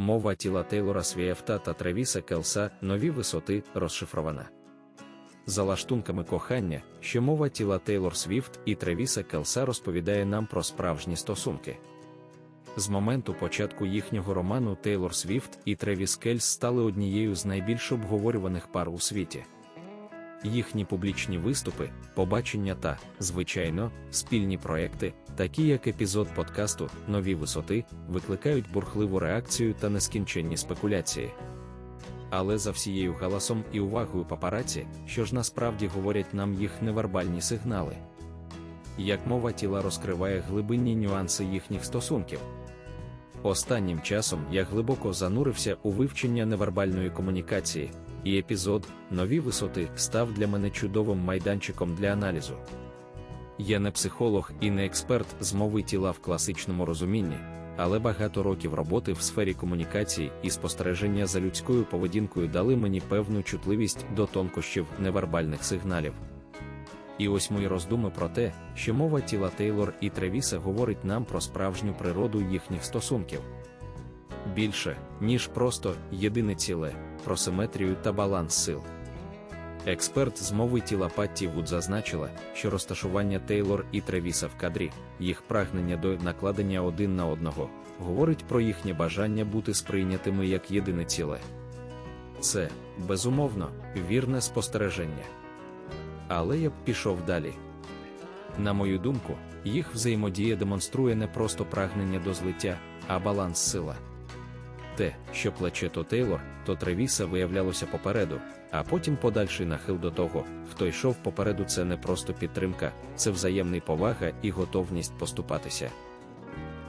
Мова тіла Тейлора Свієфта та Тревіса Келса нові висоти розшифрована. За лаштунками кохання, що мова тіла Тейлор Свіфт і Тревіса Келса розповідає нам про справжні стосунки. З моменту початку їхнього роману Тейлор Свіфт і Тревіс Кельс стали однією з найбільш обговорюваних пар у світі. Їхні публічні виступи, побачення та, звичайно, спільні проекти, такі як епізод подкасту Нові висоти, викликають бурхливу реакцію та нескінченні спекуляції. Але за всією галасом і увагою папараці, що ж насправді говорять нам їх невербальні сигнали. Як мова тіла розкриває глибинні нюанси їхніх стосунків. Останнім часом я глибоко занурився у вивчення невербальної комунікації, і епізод Нові висоти став для мене чудовим майданчиком для аналізу. Я не психолог і не експерт з мови тіла в класичному розумінні, але багато років роботи в сфері комунікації і спостереження за людською поведінкою дали мені певну чутливість до тонкощів невербальних сигналів. І ось мої роздуми про те, що мова тіла Тейлор і Тревіса говорить нам про справжню природу їхніх стосунків. Більше, ніж просто єдине ціле, про симетрію та баланс сил. Експерт з мови тіла Патті Вуд зазначила, що розташування Тейлор і Тревіса в кадрі, їх прагнення до накладення один на одного, говорить про їхнє бажання бути сприйнятими як єдине ціле. Це, безумовно, вірне спостереження. Але я б пішов далі. На мою думку, їх взаємодія демонструє не просто прагнення до злиття, а баланс сила. Те, що плече то Тейлор, то Тревіса виявлялося попереду, а потім подальший нахил до того, хто йшов попереду, це не просто підтримка, це взаємний повага і готовність поступатися.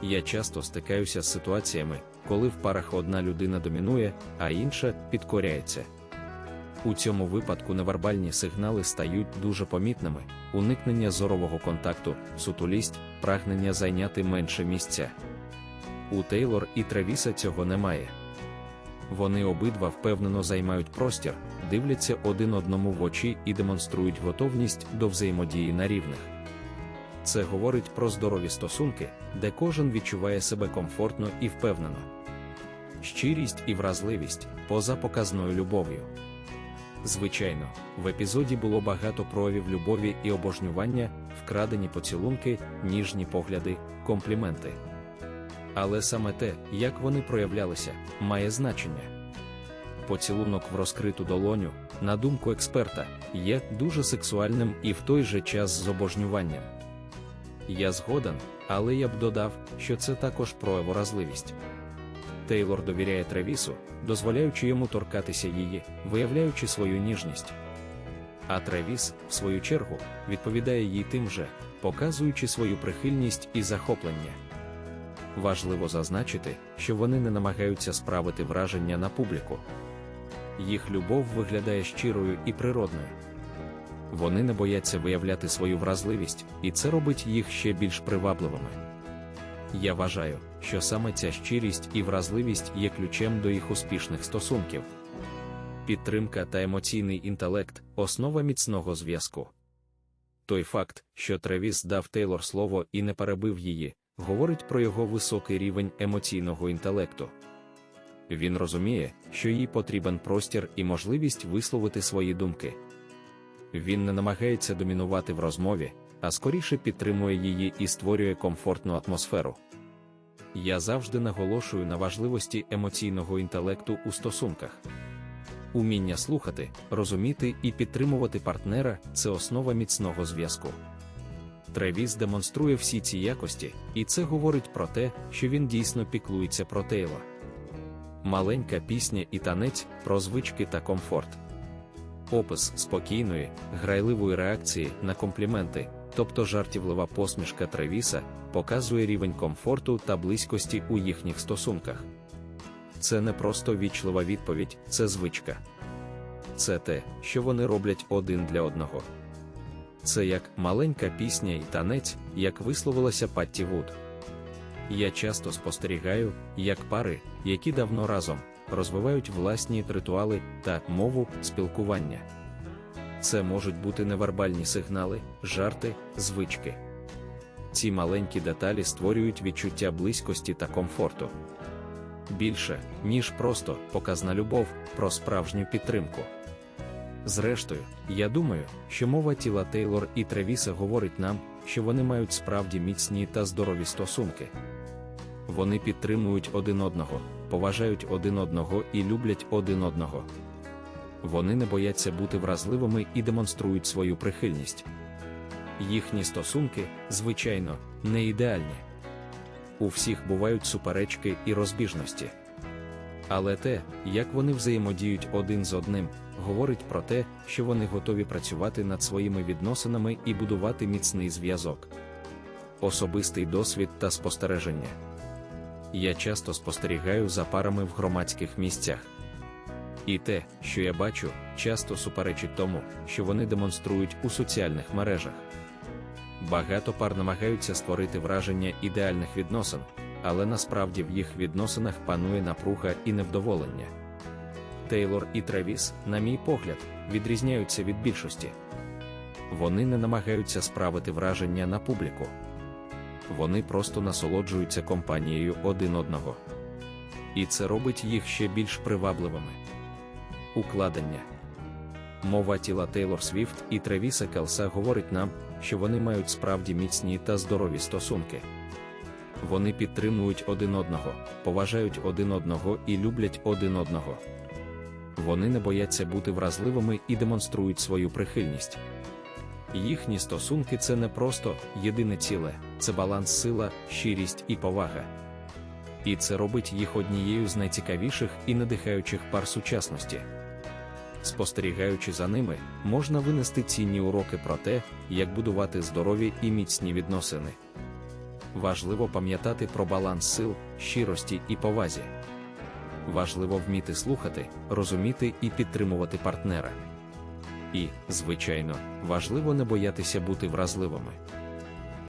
Я часто стикаюся з ситуаціями, коли в парах одна людина домінує, а інша підкоряється. У цьому випадку невербальні сигнали стають дуже помітними: уникнення зорового контакту, сутулість, прагнення зайняти менше місця. У Тейлор і Тревіса цього немає. Вони обидва впевнено займають простір, дивляться один одному в очі і демонструють готовність до взаємодії на рівних. Це говорить про здорові стосунки, де кожен відчуває себе комфортно і впевнено. Щирість і вразливість поза показною любов'ю. Звичайно, в епізоді було багато проявів любові і обожнювання, вкрадені поцілунки, ніжні погляди, компліменти. Але саме те, як вони проявлялися, має значення. Поцілунок в розкриту долоню, на думку експерта, є дуже сексуальним і в той же час з обожнюванням. Я згоден, але я б додав, що це також про вразливість. Тейлор довіряє Тревісу, дозволяючи йому торкатися її, виявляючи свою ніжність. А Тревіс, в свою чергу, відповідає їй тим же, показуючи свою прихильність і захоплення. Важливо зазначити, що вони не намагаються справити враження на публіку. Їх любов виглядає щирою і природною. Вони не бояться виявляти свою вразливість, і це робить їх ще більш привабливими. Я вважаю, що саме ця щирість і вразливість є ключем до їх успішних стосунків. Підтримка та емоційний інтелект основа міцного зв'язку. Той факт, що Тревіс дав Тейлор слово і не перебив її, говорить про його високий рівень емоційного інтелекту. Він розуміє, що їй потрібен простір і можливість висловити свої думки. Він не намагається домінувати в розмові, а скоріше підтримує її і створює комфортну атмосферу. Я завжди наголошую на важливості емоційного інтелекту у стосунках. Уміння слухати, розуміти і підтримувати партнера це основа міцного зв'язку. Тревіс демонструє всі ці якості, і це говорить про те, що він дійсно піклується про Тейла. Маленька пісня і танець про звички та комфорт. Опис спокійної, грайливої реакції на компліменти, тобто жартівлива посмішка Тревіса, показує рівень комфорту та близькості у їхніх стосунках. Це не просто вічлива відповідь, це звичка. Це те, що вони роблять один для одного. Це як маленька пісня і танець, як висловилася Патті Вуд. Я часто спостерігаю, як пари, які давно разом, розвивають власні ритуали та мову спілкування. Це можуть бути невербальні сигнали, жарти, звички. Ці маленькі деталі створюють відчуття близькості та комфорту. більше, ніж просто показна любов, про справжню підтримку. Зрештою, я думаю, що мова тіла Тейлор і Тревіса говорить нам, що вони мають справді міцні та здорові стосунки. Вони підтримують один одного, поважають один одного і люблять один одного. Вони не бояться бути вразливими і демонструють свою прихильність. Їхні стосунки, звичайно, не ідеальні. У всіх бувають суперечки і розбіжності. Але те, як вони взаємодіють один з одним, говорить про те, що вони готові працювати над своїми відносинами і будувати міцний зв'язок. Особистий досвід та спостереження. Я часто спостерігаю за парами в громадських місцях. І те, що я бачу, часто суперечить тому, що вони демонструють у соціальних мережах. Багато пар намагаються створити враження ідеальних відносин, але насправді в їх відносинах панує напруга і невдоволення. Тейлор і Тревіс, на мій погляд, відрізняються від більшості. Вони не намагаються справити враження на публіку. Вони просто насолоджуються компанією один одного. І це робить їх ще більш привабливими. Укладення Мова тіла Тейлор Свіфт і Тревіса Келса говорить нам, що вони мають справді міцні та здорові стосунки. Вони підтримують один одного, поважають один одного і люблять один одного. Вони не бояться бути вразливими і демонструють свою прихильність. Їхні стосунки це не просто єдине ціле, це баланс сила, щирість і повага. І це робить їх однією з найцікавіших і надихаючих пар сучасності. Спостерігаючи за ними, можна винести цінні уроки про те, як будувати здорові і міцні відносини. Важливо пам'ятати про баланс сил, щирості і повазі. Важливо вміти слухати, розуміти і підтримувати партнера. І, звичайно, важливо не боятися бути вразливими.